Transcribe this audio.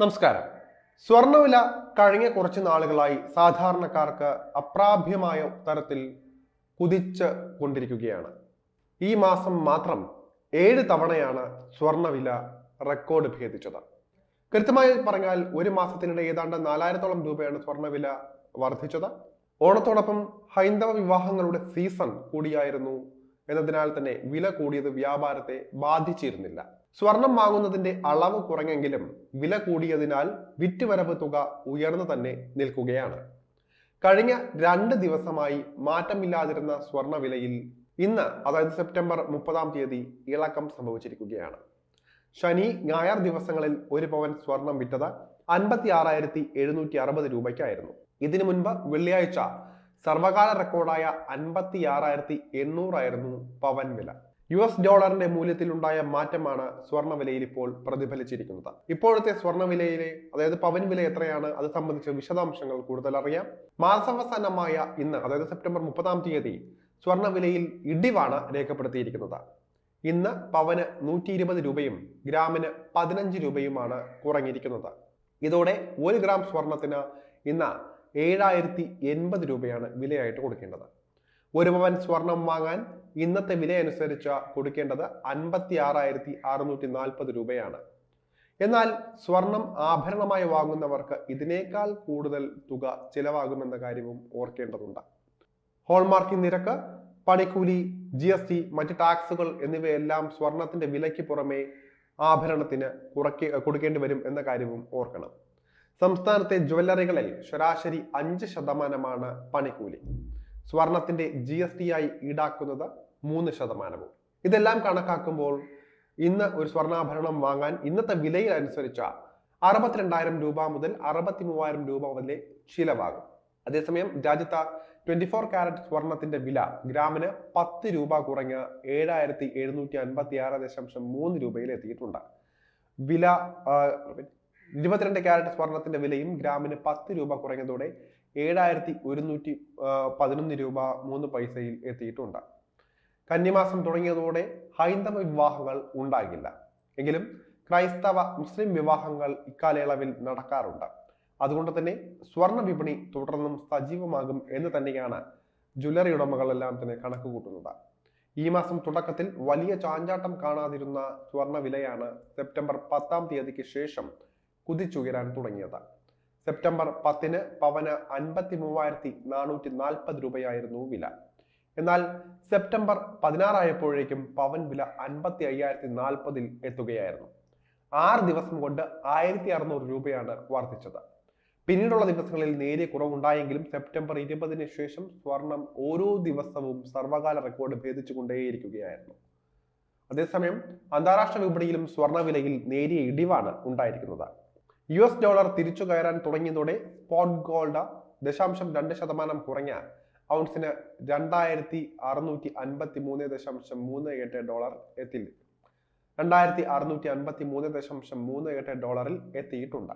നമസ്കാരം. സ്വർണവില കഴിഞ്ഞ കുറച്ച് നാളുകളായി സാധാരണക്കാർക്ക് അപ്രാഭ്യമായ തരത്തിൽ കുതിച്ച് കൊണ്ടിരിക്കുകയാണ്. ഈ മാസം മാത്രം ഏഴ് തവണയാണ് സ്വർണവില റെക്കോർഡ് ഭേദിച്ചത്. കൃത്യമായി പറഞ്ഞാൽ ഒരു മാസത്തിനിടെ ഏതാണ്ട് നാലായിരത്തോളം രൂപയാണ് സ്വർണവില വർദ്ധിച്ചത്. ഓണത്തോടൊപ്പം ഹൈന്ദവ വിവാഹങ്ങളുടെ സീസൺ കൂടിയായിരുന്നു എന്നതിനാൽ തന്നെ വില കൂടിയത് വ്യാപാരത്തെ ബാധിച്ചിരുന്നില്ല. സ്വർണം വാങ്ങുന്നതിന്റെ അളവ് കുറഞ്ഞെങ്കിലും വില കൂടിയതിനാൽ വിറ്റുവരവ് തുക ഉയർന്നു തന്നെ നിൽക്കുകയാണ്. കഴിഞ്ഞ രണ്ട് ദിവസമായി മാറ്റമില്ലാതിരുന്ന സ്വർണ വിലയിൽ ഇന്ന് അതായത് സെപ്റ്റംബർ മുപ്പതാം തീയതി ഇളക്കം സംഭവിച്ചിരിക്കുകയാണ്. ശനി ഞായർ ദിവസങ്ങളിൽ ഒരു പവൻ സ്വർണം വിറ്റത് അൻപത്തി ആറായിരത്തി എഴുന്നൂറ്റി അറുപത് രൂപയ്ക്കായിരുന്നു. ഇതിനു മുൻപ് വെള്ളിയാഴ്ച സർവകാല റെക്കോർഡായ അൻപത്തി ആറായിരത്തി എണ്ണൂറായിരുന്നു പവൻ വില. യു എസ് ഡോളറിന്റെ മൂല്യത്തിലുണ്ടായ മാറ്റമാണ് സ്വർണ വിലയിൽ ഇപ്പോൾ പ്രതിഫലിച്ചിരിക്കുന്നത്. ഇപ്പോഴത്തെ സ്വർണ വിലയിലെ അതായത് പവൻ വില എത്രയാണ് അത് സംബന്ധിച്ച വിശദാംശങ്ങൾ കൂടുതൽ അറിയാം. മാസാവസാനമായ ഇന്ന് അതായത് സെപ്റ്റംബർ മുപ്പതാം തീയതി സ്വർണ വിലയിൽ ഇടിവാണ് രേഖപ്പെടുത്തിയിരിക്കുന്നത്. ഇന്ന് പവന് നൂറ്റി ഇരുപത് രൂപയും ഗ്രാമിന് പതിനഞ്ച് രൂപയുമാണ് കുറഞ്ഞിരിക്കുന്നത്. ഇതോടെ ഒരു ഗ്രാം സ്വർണത്തിന് ഇന്ന് ഏഴായിരത്തി എൺപത് രൂപയാണ് വിലയായിട്ട് കൊടുക്കേണ്ടത്. ഒരു പവൻ സ്വർണം വാങ്ങാൻ ഇന്നത്തെ വില അനുസരിച്ച് കൊടുക്കേണ്ടത് അൻപത്തി ആറായിരത്തി അറുന്നൂറ്റി നാൽപ്പത് രൂപയാണ്. എന്നാൽ സ്വർണം ആഭരണമായി വാങ്ങുന്നവർക്ക് ഇതിനേക്കാൾ കൂടുതൽ തുക ചിലവാകുമെന്ന കാര്യവും ഓർക്കേണ്ടതുണ്ട്. ഹോൾമാർക്കിംഗ് നിരക്ക് പണിക്കൂലി ജി എസ് ടി മറ്റ് ടാക്സുകൾ എന്നിവയെല്ലാം സ്വർണത്തിന്റെ വിലയ്ക്ക് പുറമെ ആഭരണത്തിന് കുറയ്ക്ക് കൊടുക്കേണ്ടി വരും എന്ന കാര്യവും ഓർക്കണം. സംസ്ഥാനത്തെ ജ്വല്ലറികളിൽ ശരാശരി അഞ്ച് ശതമാനമാണ് പണിക്കൂലി. സ്വർണത്തിന്റെ ജി എസ് ടി ആയി ഈടാക്കുന്നത് മൂന്ന് ശതമാനവും. ഇതെല്ലാം കണക്കാക്കുമ്പോൾ ഇന്ന് ഒരു സ്വർണാഭരണം വാങ്ങാൻ ഇന്നത്തെ വിലയിൽ അനുസരിച്ച അറുപത്തിരണ്ടായിരം രൂപ മുതൽ അറുപത്തി മൂവായിരം രൂപ വരെ ചിലവാകും അതേസമയം രാജ്യത്ത് ട്വന്റി ഫോർ കാരറ്റ് സ്വർണത്തിന്റെ വില ഗ്രാമിന് പത്ത് രൂപ കുറഞ്ഞ ഏഴായിരത്തി എഴുന്നൂറ്റി അൻപത്തി ആറ് ദശാംശം മൂന്ന് രൂപയിൽ എത്തിയിട്ടുണ്ട് വില ഇരുപത്തിരണ്ട് കാരറ്റ് സ്വർണത്തിന്റെ വിലയും ഗ്രാമിന് പത്ത് രൂപ കുറഞ്ഞതോടെ ഏഴായിരത്തി ഒരുന്നൂറ്റി പതിനൊന്ന് രൂപ മൂന്ന് പൈസയിൽ എത്തിയിട്ടുണ്ട്. കന്നിമാസം തുടങ്ങിയതോടെ ഹൈന്ദവ വിവാഹങ്ങൾ ഉണ്ടാകില്ല. എങ്കിലും ക്രൈസ്തവ മുസ്ലിം വിവാഹങ്ങൾ ഇക്കാലയളവിൽ നടക്കാറുണ്ട്. അതുകൊണ്ട് തന്നെ സ്വർണ വിപണി തുടർന്നും സജീവമാകും എന്ന് തന്നെയാണ് ജ്വല്ലറി ഉടമകളെല്ലാം തന്നെ കണക്ക് കൂട്ടുന്നത്. ഈ മാസം തുടക്കത്തിൽ വലിയ ചാഞ്ചാട്ടം കാണാതിരുന്ന സ്വർണ വിലയാണ് സെപ്റ്റംബർ പത്താം തീയതിക്ക് ശേഷം കുതിച്ചുയരാൻ തുടങ്ങിയത്. സെപ്റ്റംബർ പത്തിന് പവന് അൻപത്തി മൂവായിരത്തി നാനൂറ്റി നാൽപ്പത് രൂപയായിരുന്നു വില. എന്നാൽ സെപ്റ്റംബർ പതിനാറായപ്പോഴേക്കും പവൻ വില അൻപത്തി അയ്യായിരത്തി നാൽപ്പതിൽ എത്തുകയായിരുന്നു. ആറ് ദിവസം കൊണ്ട് ആയിരത്തി അറുന്നൂറ് രൂപയാണ് വർദ്ധിച്ചത്. പിന്നീടുള്ള ദിവസങ്ങളിൽ നേരിയ കുറവുണ്ടായെങ്കിലും സെപ്റ്റംബർ ഇരുപതിന് ശേഷം സ്വർണം ഓരോ ദിവസവും സർവകാല റെക്കോർഡ് ഭേദിച്ചുകൊണ്ടേയിരിക്കുകയായിരുന്നു. അതേസമയം അന്താരാഷ്ട്ര വിപണിയിലും സ്വർണ വിലയിൽ നേരിയ ഇടിവാണ് ഉണ്ടായിരിക്കുന്നത്. യു എസ് ഡോളർ തിരിച്ചു കയറാൻ തുടങ്ങിയതോടെ സ്പോട്ട് ഗോൾഡ് ദശാംശം രണ്ട് ശതമാനം കുറഞ്ഞ ഔൺസിന് രണ്ടായിരത്തി അറുന്നൂറ്റി അൻപത്തി മൂന്ന് ദശാംശം മൂന്ന് എട്ട് ഡോളർ എത്തി. രണ്ടായിരത്തി അറുന്നൂറ്റി അൻപത്തി മൂന്ന് ദശാംശം മൂന്ന് എട്ട് ഡോളറിൽ എത്തിയിട്ടുണ്ട്.